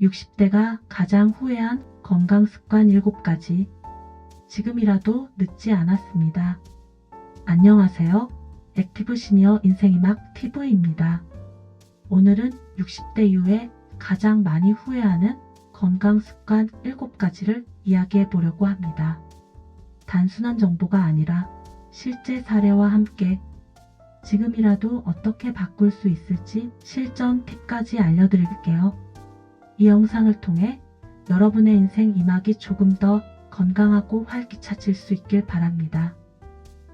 60대가 가장 후회한 건강 습관 7가지. 지금이라도 늦지 않았습니다. 안녕하세요. 액티브 시니어 인생이막 TV입니다. 오늘은 60대 이후에 가장 많이 후회하는 건강 습관 7가지를 이야기해 보려고 합니다. 단순한 정보가 아니라 실제 사례와 함께 지금이라도 어떻게 바꿀 수 있을지 실전 팁까지 알려드릴게요. 이 영상을 통해 여러분의 인생 이막이 조금 더 건강하고 활기차질 수 있길 바랍니다.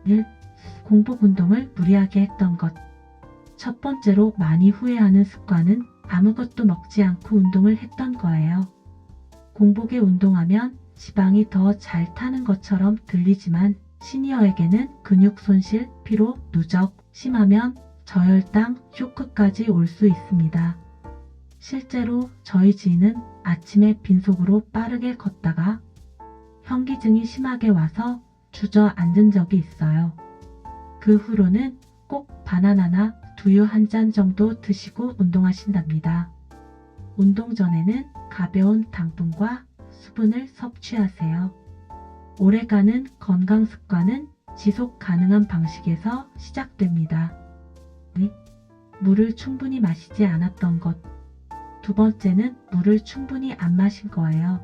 1. 공복 운동을 무리하게 했던 것. 첫 번째로 많이 후회하는 습관은 아무것도 먹지 않고 운동을 했던 거예요. 공복에 운동하면 지방이 더 잘 타는 것처럼 들리지만 시니어에게는 근육 손실, 피로, 누적, 심하면 저혈당, 쇼크까지 올 수 있습니다. 실제로 저희 지인은 아침에 빈속으로 빠르게 걷다가 현기증이 심하게 와서 주저앉은 적이 있어요. 그 후로는 꼭 바나나나 두유 한 잔 정도 드시고 운동하신답니다. 운동 전에는 가벼운 당분과 수분을 섭취하세요. 오래가는 건강 습관은 지속 가능한 방식에서 시작됩니다. 네, 물을 충분히 마시지 않았던 것. 두 번째는 물을 충분히 안 마신 거예요.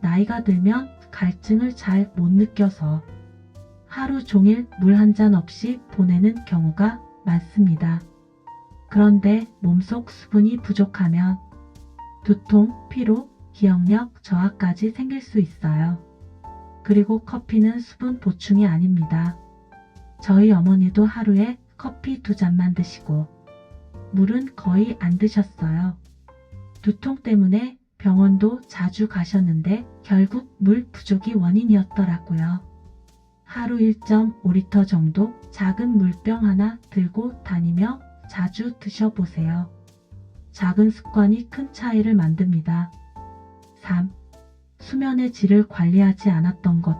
나이가 들면 갈증을 잘 못 느껴서 하루 종일 물 한 잔 없이 보내는 경우가 많습니다. 그런데 몸속 수분이 부족하면 두통, 피로, 기억력 저하까지 생길 수 있어요. 그리고 커피는 수분 보충이 아닙니다. 저희 어머니도 하루에 커피 두 잔만 드시고 물은 거의 안 드셨어요. 두통 때문에 병원도 자주 가셨는데 결국 물 부족이 원인이었더라고요. 하루 1.5리터 정도 작은 물병 하나 들고 다니며 자주 드셔보세요. 작은 습관이 큰 차이를 만듭니다. 3. 수면의 질을 관리하지 않았던 것.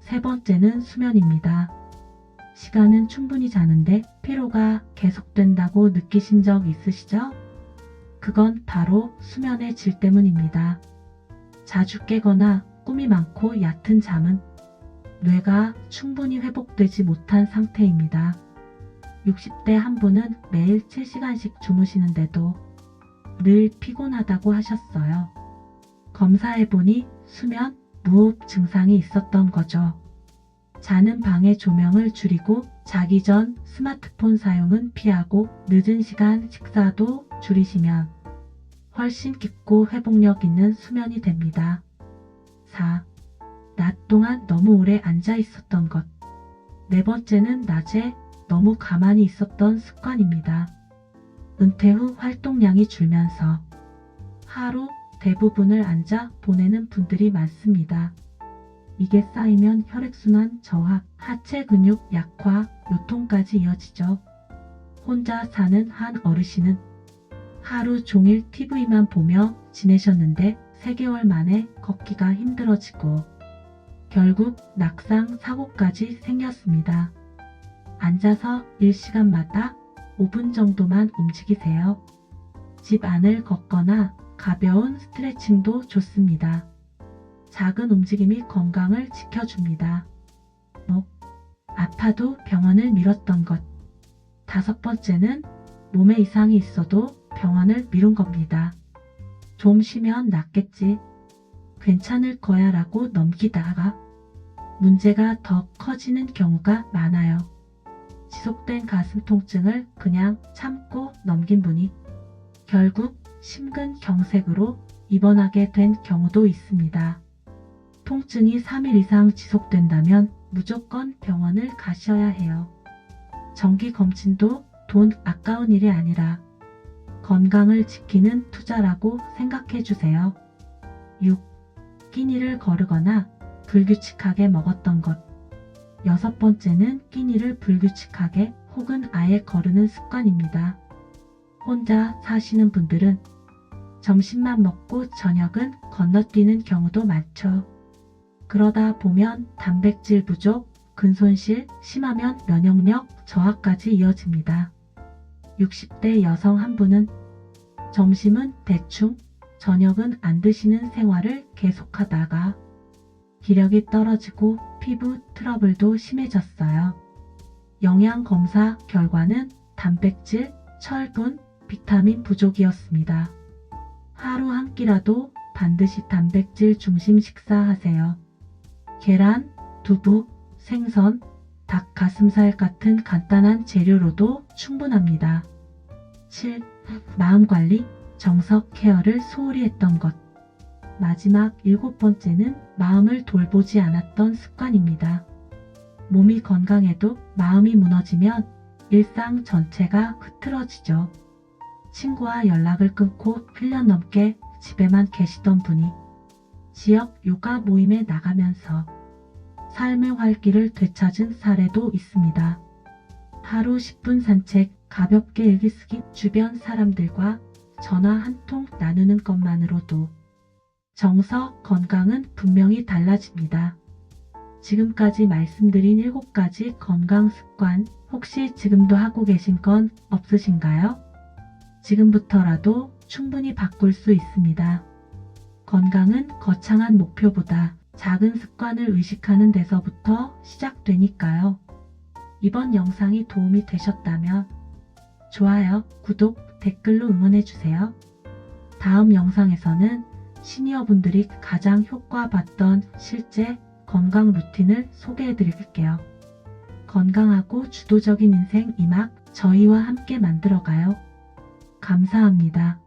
세 번째는 수면입니다. 시간은 충분히 자는데 피로가 계속된다고 느끼신 적 있으시죠? 그건 바로 수면의 질 때문입니다. 자주 깨거나 꿈이 많고 얕은 잠은 뇌가 충분히 회복되지 못한 상태입니다. 60대 한 분은 매일 7시간씩 주무시는데도 늘 피곤하다고 하셨어요. 검사해보니 수면 무호흡 증상이 있었던 거죠. 자는 방의 조명을 줄이고 자기 전 스마트폰 사용은 피하고 늦은 시간 식사도 줄이시면 훨씬 깊고 회복력 있는 수면이 됩니다. 4. 낮 동안 너무 오래 앉아 있었던 것. 네 번째는 낮에 너무 가만히 있었던 습관입니다. 은퇴 후 활동량이 줄면서 하루 대부분을 앉아 보내는 분들이 많습니다. 이게 쌓이면 혈액순환 저하, 하체 근육 약화, 요통까지 이어지죠. 혼자 사는 한 어르신은 하루 종일 TV만 보며 지내셨는데 3개월 만에 걷기가 힘들어지고 결국 낙상 사고까지 생겼습니다. 앉아서 1시간마다 5분 정도만 움직이세요. 집 안을 걷거나 가벼운 스트레칭도 좋습니다. 작은 움직임이 건강을 지켜줍니다. 목, 아파도 병원을 미뤘던 것. 다섯 번째는 몸에 이상이 있어도 병원을 미룬 겁니다. 좀 쉬면 낫겠지. 괜찮을 거야 라고 넘기다가 문제가 더 커지는 경우가 많아요. 지속된 가슴 통증을 그냥 참고 넘긴 분이 결국 심근경색으로 입원하게 된 경우도 있습니다. 통증이 3일 이상 지속된다면 무조건 병원을 가셔야 해요. 정기 검진도 돈 아까운 일이 아니라 건강을 지키는 투자라고 생각해 주세요. 6. 끼니를 거르거나 불규칙하게 먹었던 것. 여섯 번째는 끼니를 불규칙하게 혹은 아예 거르는 습관입니다. 혼자 사시는 분들은 점심만 먹고 저녁은 건너뛰는 경우도 많죠. 그러다 보면 단백질 부족, 근손실, 심하면 면역력 저하까지 이어집니다. 60대 여성 한 분은 점심은 대충 저녁은 안 드시는 생활을 계속하다가 기력이 떨어지고 피부 트러블도 심해졌어요. 영양 검사 결과는 단백질, 철분, 비타민 부족이었습니다. 하루 한 끼라도 반드시 단백질 중심 식사하세요. 계란, 두부, 생선, 닭 가슴살 같은 간단한 재료로도 충분합니다. 7. 마음 관리, 정석 케어를 소홀히 했던 것. 마지막 일곱 번째는 마음을 돌보지 않았던 습관입니다. 몸이 건강해도 마음이 무너지면 일상 전체가 흐트러지죠. 친구와 연락을 끊고 1년 넘게 집에만 계시던 분이 지역 요가 모임에 나가면서 삶의 활기를 되찾은 사례도 있습니다. 하루 10분 산책, 가볍게 일기 쓰기, 주변 사람들과 전화 한 통 나누는 것만으로도 정서, 건강은 분명히 달라집니다. 지금까지 말씀드린 7가지 건강 습관 혹시 지금도 하고 계신 건 없으신가요? 지금부터라도 충분히 바꿀 수 있습니다. 건강은 거창한 목표보다 작은 습관을 의식하는 데서부터 시작되니까요. 이번 영상이 도움이 되셨다면 좋아요, 구독, 댓글로 응원해주세요. 다음 영상에서는 시니어분들이 가장 효과 봤던 실제 건강 루틴을 소개해 드릴게요. 건강하고 주도적인 인생 이막 저희와 함께 만들어가요. 감사합니다.